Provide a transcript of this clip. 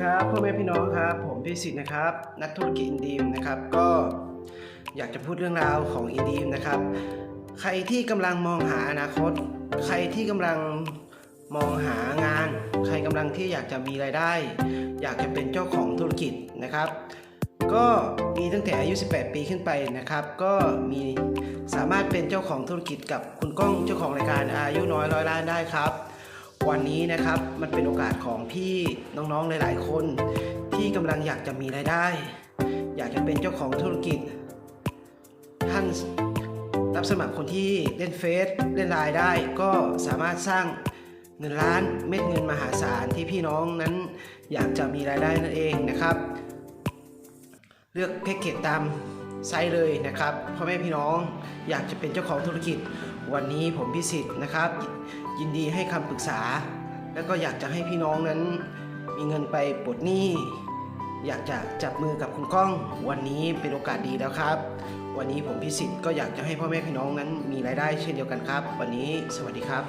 ครับพ่อแม่พี่น้องครับ ผมพิสิทธิ์นะครับ นักธุรกิจอินดีมนะครับ ก็อยากจะพูดเรื่องราวของอินดีมนะครับ ใครที่กำลังมองหาอนาคต ใครที่กำลังมองหางาน ใครกำลังที่อยากจะมีรายได้ อยากจะเป็นเจ้าของธุรกิจนะครับ ก็มีตั้งแต่อายุ 18 ปีขึ้นไปนะครับ ก็มีสามารถเป็นเจ้าของธุรกิจกับคุณก้องเจ้าของรายการอายุน้อยร้อยล้านได้ครับ วันนี้นะครับมันเป็นโอกาสของพี่น้องๆหลาย ๆ คนที่กำลังอยากจะมีรายได้ อยากจะเป็นเจ้าของธุรกิจ ท่านรับสมัครคนที่เล่นเฟซเล่นไลน์ได้ ก็สามารถสร้างเงินล้านเม็ดเงินมหาศาลที่พี่น้องนั้นอยากจะมีรายได้นั่นเองนะครับ เลือกแพ็กเกจตามไซส์เลยนะครับพ่อแม่พี่น้องอยากจะเป็นเจ้าของธุรกิจวันนี้ผมพิสิทธิ์นะครับ ยินดีให้คำปรึกษา และก็อยากจะให้พี่น้องนั้น มีเงินไปปลดหนี้ อยากจะจับมือกับคุณก้อง วันนี้เป็นโอกาสดีแล้วครับ วันนี้ผมพิสิทธิ์ก็อยากจะให้พ่อแม่พี่น้องนั้นมีรายได้เช่นเดียวกันครับ วันนี้สวัสดีครับ